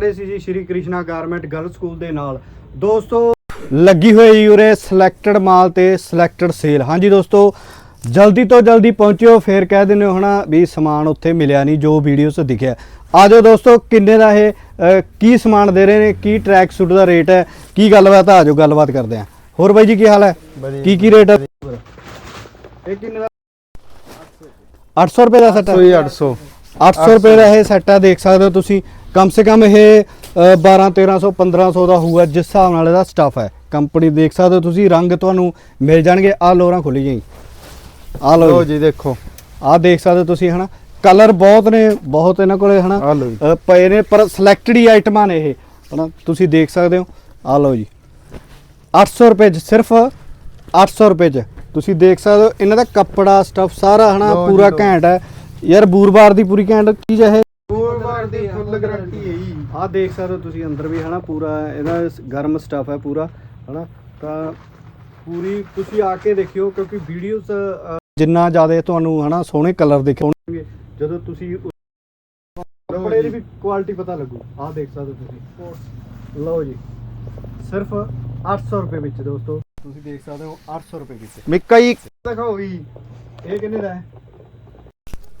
ਖੜੇ ਸੀ ਜੀ Shri Krishna garment girl school ਦੇ ਨਾਲ। ਦੋਸਤੋ ਲੱਗੀ ਹੋਈ ਉਰੇ ਸਿਲੈਕਟਡ ਮਾਲ ਤੇ ਸਿਲੈਕਟਡ ਸੇਲ ਹਾਂਜੀ ਦੋਸਤੋ ਜਲਦੀ ਤੋਂ ਜਲਦੀ ਪਹੁੰਚਿਓ ਫੇਰ ਕਹਿ ਦਿੰਦੇ ਹੋ ਹਨਾ ਵੀ ਸਮਾਨ ਉੱਥੇ ਮਿਲਿਆ ਨਹੀਂ ਜੋ ਵੀਡੀਓ 'ਚ ਦਿਖਿਆ। ਆਜੋ ਦੋਸਤੋ ਕਿੰਨੇ ਦਾ ਇਹ ਅ, ਕੀ ਸਮਾਨ ਦੇ ਰਹੇ ਨੇ ਕੀ ਟਰੈਕ ਸੂਟ ਦਾ ਰੇਟ ਹੈ ਕੀ ਗੱਲਬਾਤ ਆ, ਆਜੋ ਗੱਲਬਾਤ ਕਰਦੇ ਹਾਂ। ਹੋਰ ਬਾਈ ਜੀ ਕੀ ਹਾਲ ਹੈ। ਕੀ ਕੀ ਰੇਟ ਹੈ? ਇਹ ਕਿੰਨੇ ਦਾ? 800 ਰੁਪਏ ਦਾ ਸੈੱਟ ਹੈ। 800 800 ਰੁਪਏ ਦਾ ਇਹ ਸੈੱਟ ਆ ਦੇਖ ਸਕਦੇ ਹੋ ਤੁਸੀਂ। ਕਮ ਸੇ ਕਮ ਇਹ ਅ, 12 1300 1500 ਦਾ ਹੋਊਗਾ ਜਿਸ ਹਿਸਾਬ ਨਾਲ ਇਹਦਾ ਸਟਾਫ ਹੈ। ਕੰਪਨੀ ਦੇਖ ਸਕਦੇ ਹੋ ਤੁਸੀਂ ਰੰਗ ਤੁਹਾਨੂੰ ਮਿਲ ਜਾਣਗੇ। ਆ ਲੋਰਾਂ ਖੁੱਲੀ ਜਾਈ ਆ ਲੋ ਜੀ। ਦੇਖੋ। ਆ ਦੇਖ ਸਕਦੇ ਹੋ ਤੁਸੀਂ ਹਨਾ। ਕਲਰ ਬਹੁਤ ਨੇ ਬਹੁਤ ਇਹਨਾਂ ਕੋਲੇ ਹਨਾ। ਪਏ ਨੇ ਪਰ ਸਿਲੈਕਟਡ ਹੀ ਆਈਟਮਾਂ ਨੇ ਇਹ ਹਨਾ। ਤੁਸੀਂ ਦੇਖ ਸਕਦੇ ਹੋ। ਆ ਲਓ ਜੀ। 800 ਰੁਪਏ 'ਚ ਸਿਰਫ 800 ਰੁਪਏ 'ਚ। ਤੁਸੀਂ ਦੇਖ ਸਕਦੇ ਹੋ ਇਹਨਾਂ ਦਾ ਕੱਪੜਾ ਸਟਫ ਸਾਰਾ ਹਨਾ ਪੂਰਾ। ਘੈਂਟ ਹੈ। ਯਾਰ ਬੂਰਬਾਰ ਦੀ ਪੂਰੀ ਘੈਂਟ ਚੀਜ਼ ਹੈ ਇਹ ਪੂਰਬਾਰ ਦੀ ਫੁੱਲ ਗਾਰੰਟੀ ਹੈ ਜੀ। ਆਹ ਦੇਖ ਸਕਦੇ ਹੋ ਤੁਸੀਂ ਅੰਦਰ ਵੀ ਹਨਾ ਪੂਰਾ ਇਹਦਾ ਗਰਮ ਸਟਫ ਹੈ ਪੂਰਾ ਹਨਾ? ਤਾਂ ਪੂਰੀ ਤੁਸੀਂ ਆ ਕੇ ਦੇਖਿਓ ਕਿਉਂਕਿ ਵੀਡੀਓਜ਼ ਜਿੰਨਾ ਜ਼ਿਆਦਾ ਤੁਹਾਨੂੰ ਹਨਾ ਸੋਹਣੇ ਕਲਰ ਦਿਖਾਉਣਗੇ ਜਦੋਂ ਤੁਸੀਂ ਕੱਪੜੇ ਦੀ ਵੀ ਕੁਆਲਿਟੀ ਪਤਾ ਲੱਗੂ। ਆਹ ਦੇਖ ਸਕਦੇ ਹੋ ਤੁਸੀਂ। ਲਓ ਜੀ। ਸਿਰਫ 800 ਰੁਪਏ ਵਿੱਚ ਦੋਸਤੋ। ਤੁਸੀਂ ਦੇਖ ਸਕਦੇ ਹੋ 800 ਰੁਪਏ ਵਿੱਚ। ਮਿੱਕਾ ਜੀ ਦਿਖਾਓ ਵੀ ਇਹ ਕਿੰਨੇ ਦਾ ਹੈ?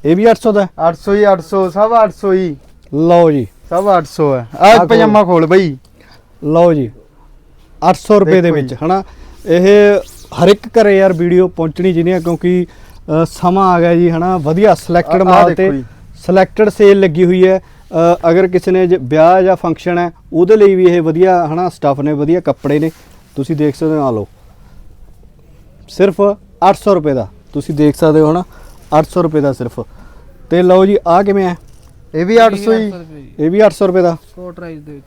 ਇਹ ਵੀ 800 ਦਾ ਹੈ। 800 ਹੀ 800 ਸਭ 800 ਹੀ ਲਓ ਜੀ। ਸਭ 800 ਹੈ। ਆਹ। ਪਜਾਮਾ ਖੋਲ ਬਈ। ਲਓ ਜੀ 800 ਰੁਪਏ ਦੇ ਵਿੱਚ। ਹਨਾ? ਇਹ ਹਰ ਇੱਕ ਘਰੇ ਯਾਰ ਵੀਡੀਓ ਪਹੁੰਚਣੀ ਹੈ ਕਿਉਂਕਿ ਸਮਾਂ ਆ ਗਿਆ ਜੀ ਹਨਾ? ਵਧੀਆ ਸਿਲੈਕਟਡ ਮਾਲ ਤੇ। ਸਿਲੈਕਟਡ ਸੇਲ ਲੱਗੀ ਹੋਈ ਹੈ। ਅਗਰ ਕਿਸੇ ਨੇ ਵਿਆਹ ਜਾਂ ਫੰਕਸ਼ਨ ਹੈ ਉਹਦੇ ਲਈ ਵੀ ਇਹ ਵਧੀਆ ਹਨਾ ਸਟਾਫ ਨੇ ਵਧੀਆ ਕੱਪੜੇ ਨੇ। ਤੁਸੀਂ ਦੇਖ ਸਕਦੇ ਹੋ ਆ ਲਓ। ਸਿਰਫ 800 ਰੁਪਏ ਦਾ। ਤੁਸੀਂ ਦੇਖ ਸਕਦੇ ਹੋ ਹਨਾ? 800 ਰੁਪਏ ਦਾ ਸਿਰਫ। ਤੇ ਲਓ ਜੀ ਆ ਕਿਵੇਂ ਹੈ? ਇਹ ਵੀ 800 ਹੀ। ਇਹ ਵੀ 800 ਰੁਪਏ ਦਾ। ਕੋਟ ਰਾਈਸ ਦੇ ਵਿੱਚ।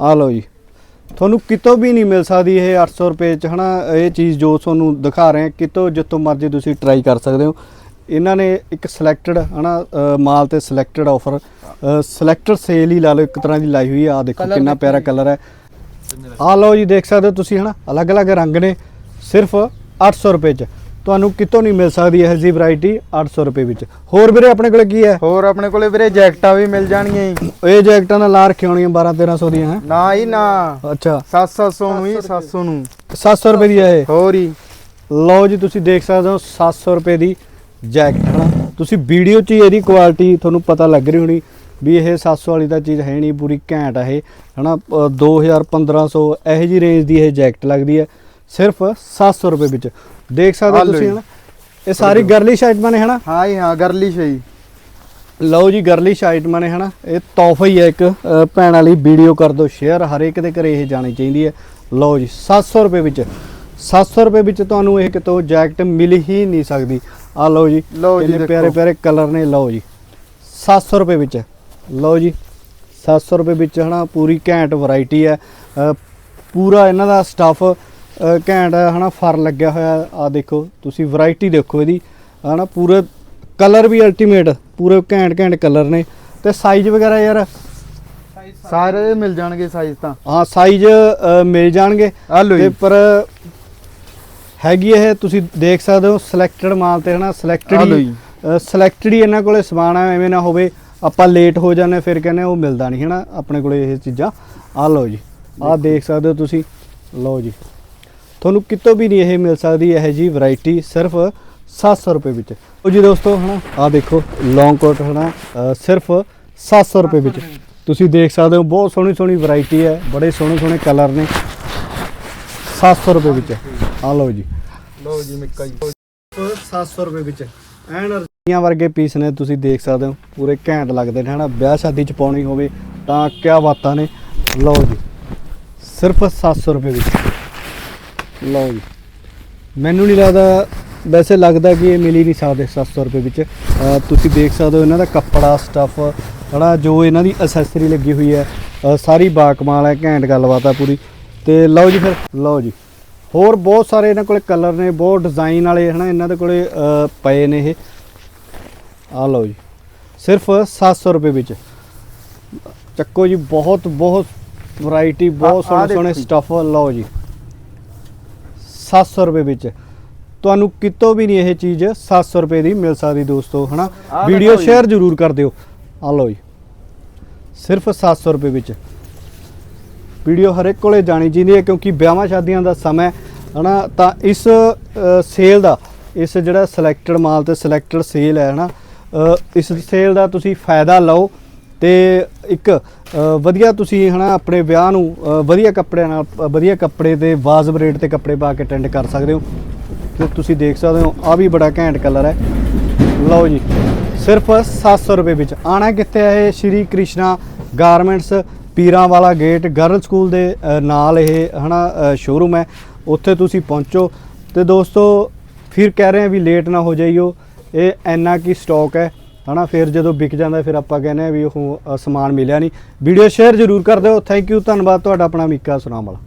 ਆ ਲਓ ਜੀ। ਤੁਹਾਨੂੰ ਕਿਤੋਂ ਵੀ ਨਹੀਂ ਮਿਲ ਸਕਦੀ ਇਹ 800 ਰੁਪਏ ਚ ਹਨਾ? ਇਹ ਚੀਜ਼ ਜੋ ਤੁਹਾਨੂੰ ਦਿਖਾ ਰਹੇ ਹਾਂ ਕਿਤੋਂ ਜਿੱਥੋਂ ਮਰਜ਼ੀ ਤੁਸੀਂ ਟਰਾਈ ਕਰ ਸਕਦੇ ਹੋ। ਇਹਨਾਂ ਨੇ ਇੱਕ ਸਿਲੈਕਟਡ ਹਨਾ ਮਾਲ ਤੇ ਸਿਲੈਕਟਡ ਆਫਰ ਸਿਲੈਕਟਡ ਸੇਲ ਹੀ ਲਾ ਲਓ ਇੱਕ ਤਰ੍ਹਾਂ ਦੀ ਲਾਈ ਹੋਈ ਆ। ਦੇਖੋ ਕਿੰਨਾ ਪਿਆਰਾ। ਕਲਰ ਹੈ। ਆ ਲਓ ਜੀ ਦੇਖ ਸਕਦੇ ਹੋ ਤੁਸੀਂ ਹਨਾ? ਅਲੱਗ-ਅਲੱਗ ਰੰਗ ਨੇ ਸਿਰਫ 800 ਰੁਪਏ ਚ। ਤੁਹਾਨੂੰ ਕਿਤੋਂ ਨਹੀਂ ਮਿਲ ਸਕਦੀ ਇਹ ਜੀ ਵੈਰਾਈਟੀ 800 ਰੁਪਏ ਵਿੱਚ। ਹੋਰ ਵੀਰੇ ਆਪਣੇ ਕੋਲ ਕੀ ਹੈ? ਹੋਰ ਆਪਣੇ ਕੋਲੇ ਵੀਰੇ ਜੈਕਟਾਂ ਵੀ ਮਿਲ ਜਾਣਗੀਆਂ ਜੀ। ਇਹ ਜੈਕਟਾਂ ਦਾ ਲਾ ਰੱਖੀਆਂ ਹੋਣੀਆਂ 12 1300 ਦੀਆਂ ਹੈ? ਨਾ ਹੀ ਨਾ। ਅੱਛਾ। 700 ਨੂੰ ਹੀ 700 ਨੂੰ। 700 ਰੁਪਏ ਦੀ ਹੈ ਇਹ? ਹੋਰ ਹੀ ਲਓ ਜੀ ਤੁਸੀਂ ਦੇਖ ਸਕਦੇ ਹੋ 700 ਰੁਪਏ ਦੀ ਜੈਕਟ ਹਨਾ ਤੁਸੀਂ ਵੀਡੀਓ 'ਚ ਹੀ ਇਹਦੀ ਕੁਆਲਿਟੀ ਤੁਹਾਨੂੰ ਪਤਾ ਲੱਗ ਰਹੀ ਹੋਣੀ ਵੀ ਇਹ 700 ਵਾਲੀ ਤਾਂ ਚੀਜ਼ ਹੈ ਨਹੀਂ ਪੂਰੀ ਘੈਂਟ ਆ ਇਹ। ਹਨਾ ਅ, 2000 1500 ਇਹੋ ਜੀ ਰੇਂਜ ਦੀ ਇਹ ਜੈਕਟ ਲੱਗਦੀ ਹੈ ਸਿਰਫ 700 ਰੁਪਏ ਵਿੱਚ। ਦੇਖ ਸਕਦੇ ਹੋ ਤੁਸੀਂ। ਹਨਾ? ਇਹ ਸਾਰੀ ਗਰਲਿਸ਼ ਆਈਟਮਾਂ ਨੇ ਹਨਾ? ਹਾਂ ਜੀ ਹਾਂ ਗਰਲੀ ਸ਼ਈ। ਲਓ ਜੀ ਗਰਲਿਸ਼ ਆਈਟਮਾਂ ਨੇ ਹਨਾ? ਇਹ ਤੋਹਫਾ ਹੀ ਹੈ ਇੱਕ। ਭੈਣ ਵਾਲੀ ਵੀਡੀਓ ਕਰ ਦਿਓ ਸ਼ੇਅਰ ਹਰ ਇੱਕ ਦੇ ਘਰੇ ਇਹ ਜਾਣੀ ਚਾਹੀਦੀ ਹੈ। ਲਓ ਜੀ 700 ਰੁਪਏ ਵਿੱਚ। 700 ਰੁਪਏ ਵਿੱਚ ਤੁਹਾਨੂੰ ਇਹ ਕਿਤੋਂ ਜੈਕਟ ਮਿਲ ਹੀ ਨਹੀਂ ਸਕਦੀ। ਆ ਲਓ ਜੀ ਦੇਖੋ। ਪਿਆਰੇ ਪਿਆਰੇ ਕਲਰ ਨੇ ਲਓ ਜੀ। 700 ਰੁਪਏ ਵਿੱਚ। ਲਓ ਜੀ 700 ਰੁਪਏ ਵਿੱਚ ਹਨਾ ਪੂਰੀ ਘੈਂਟ ਵੈਰਾਈਟੀ ਹੈ। ਪੂਰਾ ਇਹਨਾਂ ਦਾ ਸਟੱਫ ਘੈਂਟ ਹੈ ਹਨਾ ਫਰ ਲੱਗਿਆ ਹੋਇਆ ਆ ਦੇਖੋ ਤੁਸੀਂ ਵੈਰਾਈਟੀ ਦੇਖੋ ਇਹਦੀ। ਹਨਾ ਪੂਰੇ ਕਲਰ ਵੀ ਅਲਟੀਮੇਟ ਪੂਰੇ ਘੈਂਟ ਘੈਂਟ ਕਲਰ ਨੇ। ਤੇ ਸਾਈਜ਼ ਵਗੈਰਾ ਯਾਰ? ਸਾਰੇ ਮਿਲ ਜਾਣਗੇ ਸਾਈਜ਼ ਤਾਂ। ਹਾਂ ਸਾਈਜ਼ ਮਿਲ ਜਾਣਗੇ। ਆ ਤੇ ਪਰ ਹੈਗੀ ਇਹ ਤੁਸੀਂ ਦੇਖ ਸਕਦੇ ਹੋ ਸਿਲੈਕਟਡ ਮਾਲ ਤੇ ਹਨਾ ਆ ਸਿਲੈਕਟਡ ਜੀ। ਸਿਲੈਕਟਡ ਹੀ ਇਹਨਾਂ ਕੋਲੇ ਸਮਾਨ ਹੈ ਐਵੇਂ ਨਾ ਹੋਵੇ ਆਪਾਂ ਲੇਟ ਹੋ ਜਾਂਦੇ ਫਿਰ ਕਹਿੰਦੇ ਉਹ ਮਿਲਦਾ ਨਹੀਂ ਹਨਾ ਆਪਣੇ ਕੋਲੇ ਇਹ ਚੀਜ਼ਾਂ। ਆ ਲਓ ਜੀ। ਆਹ ਦੇਖ ਸਕਦੇ ਹੋ ਤੁਸੀਂ। ਲਓ ਜੀ। ਤੁਹਾਨੂੰ ਕਿਤੋਂ ਵੀ ਨਹੀਂ ਇਹ ਮਿਲ ਸਕਦੀ ਇਹ ਜੀ ਵੈਰਾਈਟੀ ਸਿਰਫ 700 ਰੁਪਏ ਵਿੱਚ। ਉਹ ਜੀ ਦੋਸਤੋ ਹਨਾ ਆਹ ਦੇਖੋ ਲੌਂਗ ਕੋਟ ਹਨਾ ਸਿਰਫ 700 ਰੁਪਏ ਵਿੱਚ। ਤੁਸੀਂ ਦੇਖ ਸਕਦੇ ਹੋ ਬਹੁਤ ਸੋਹਣੀ ਸੋਹਣੀ ਵੈਰਾਈਟੀ ਹੈ ਬੜੇ ਸੋਹਣੇ ਸੋਹਣੇ ਕਲਰ ਨੇ। 700 ਰੁਪਏ ਵਿੱਚ। ਆ ਲਓ ਜੀ। ਲਓ ਜੀ ਮਿੱਕਾ ਜੀ। 700 ਰੁਪਏ ਵਿੱਚ। ਐਨ ਅਰਜੀਆਂ ਵਰਗੇ ਪੀਸ ਨੇ ਤੁਸੀਂ ਦੇਖ ਸਕਦੇ ਹੋ ਪੂਰੇ ਘੈਂਟ ਲੱਗਦੇ ਨੇ ਹਨਾ। ਵਿਆਹ ਸ਼ਾਦੀ ਚ ਪਾਉਣੀ ਹੋਵੇ ਤਾਂ ਕਿਆ ਬਾਤਾਂ ਨੇ। ਲਓ ਜੀ ਸਿਰਫ 700 ਰੁਪਏ ਵਿੱਚ। ਲਓ ਜੀ। ਮੈਨੂੰ ਨਹੀਂ ਲੱਗਦਾ ਵੈਸੇ ਲੱਗਦਾ ਕਿ ਇਹ ਮਿਲ ਹੀ ਨਹੀਂ ਸਕਦੇ 700 ਰੁਪਏ ਵਿੱਚ। ਤੁਸੀਂ ਦੇਖ ਸਕਦੇ ਹੋ ਇਹਨਾਂ ਦਾ ਕੱਪੜਾ ਸਟੱਫ ਹਨਾ ਜੋ ਇਹਨਾਂ ਦੀ ਅਸੈਸਰੀ ਲੱਗੀ ਹੋਈ ਹੈ। ਸਾਰੀ ਬਾਕਮਾਲ ਹੈ ਘੈਂਟ ਗੱਲਬਾਤ ਆ ਪੂਰੀ। ਤੇ ਲਓ ਜੀ ਫਿਰ ਲਓ ਜੀ। ਹੋਰ ਬਹੁਤ ਸਾਰੇ ਇਹਨਾਂ ਕੋਲੇ ਕਲਰ ਨੇ ਬਹੁਤ ਡਿਜ਼ਾਈਨ ਵਾਲੇ ਹਨਾ ਇਹਨਾਂ ਦੇ ਕੋਲੇ ਪਏ ਨੇ ਇਹ। ਆ ਲਓ ਜੀ। ਸਿਰਫ 700 ਰੁਪਏ ਵਿੱਚ। ਚੱਕੋ ਜੀ ਬਹੁਤ ਬਹੁਤ ਵੈਰਾਈਟੀ ਬਹੁਤ ਸੋਹਣੇ ਸੋਹਣੇ। ਸਟੱਫ ਲਓ ਜੀ। 700 ਰੁਪਏ ਵਿੱਚ। ਤੁਹਾਨੂੰ ਕਿਤੋਂ ਵੀ ਨਹੀਂ ਇਹ ਚੀਜ਼ 700 ਰੁਪਏ ਦੀ ਮਿਲ ਸਕਦੀ ਦੋਸਤੋ ਹਨਾ? ਵੀਡੀਓ। ਸ਼ੇਅਰ ਜ਼ਰੂਰ ਕਰ ਦਿਓ। ਆ ਲਓ ਜੀ। ਸਿਰਫ 700 ਰੁਪਏ ਵਿੱਚ। ਵੀਡੀਓ ਹਰ ਇੱਕ ਕੋਲੇ ਜਾਣੀ ਚਾਹੀਦੀ ਹੈ ਕਿਉਂਕਿ ਵਿਆਹਾਂ ਸ਼ਾਦੀਆਂ ਦਾ ਸਮਾਂ ਹਨਾ? ਤਾਂ ਇਸ ਸੇਲ ਦਾ ਇਸ ਜਿਹੜਾ ਸਿਲੈਕਟਡ ਮਾਲ ਤੇ ਸਿਲੈਕਟਡ ਸੇਲ ਹੈ ਹਨਾ? ਇਸ ਸੇਲ ਦਾ ਤੁਸੀਂ ਫਾਇਦਾ ਲਓ। ਤੇ ਇੱਕ ਵਧੀਆ ਤੁਸੀਂ ਹਨਾ ਆਪਣੇ ਵਿਆਹ ਨੂੰ ਵਧੀਆ ਕੱਪੜਿਆਂ ਨਾਲ ਵਧੀਆ ਕੱਪੜੇ ਤੇ ਵਾਜਬ ਰੇਟ ਤੇ ਕੱਪੜੇ ਪਾ ਕੇ ਅਟੈਂਡ ਕਰ ਸਕਦੇ ਹੋ। ਤੇ ਤੁਸੀਂ ਦੇਖ ਸਕਦੇ ਹੋ ਆ ਵੀ ਬੜਾ ਘੈਂਟ ਕਲਰ ਹੈ। ਲਓ ਜੀ, ਸਿਰਫ 700 ਰੁਪਏ ਵਿੱਚ ਆਣਾ ਕਿੱਥੇ ਹੈ ਇਹ? ਸ਼੍ਰੀ ਕ੍ਰਿਸ਼ਨਾ ਗਾਰਮੈਂਟਸ ਪੀਰਾਂ ਵਾਲਾ ਗੇਟ ਗਰਲ ਸਕੂਲ ਦੇ ਨਾਲ ਇਹ ਹਨਾ ਸ਼ੋਰੂਮ ਹੈ। ਉੱਥੇ ਤੁਸੀਂ ਪਹੁੰਚੋ। ਤੇ ਦੋਸਤੋ, ਫਿਰ ਕਹਿ ਰਹੇ ਹਾਂ ਵੀ ਲੇਟ ਨਾ ਹੋ ਜਾਈਓ। ਇਹ ਇੰਨਾ ਕੀ ਸਟਾਕ ਹੈ। ਹਨਾ ਫਿਰ ਜਦੋਂ ਵਿਕ ਜਾਂਦਾ ਫਿਰ ਆਪਾਂ ਕਹਿੰਦੇ ਆ ਵੀ ਉਹ ਅ, ਸਮਾਨ ਮਿਲਿਆ ਨਹੀਂ। ਵੀਡੀਓ ਸ਼ੇਅਰ ਜ਼ਰੂਰ ਕਰ ਦਿਓ। ਥੈਂਕ ਯੂ ਧੰਨਵਾਦ ਤੁਹਾਡਾ ਆਪਣਾ ਮੀਕਾ ਸੁਨਾਮ ਵਾਲਾ।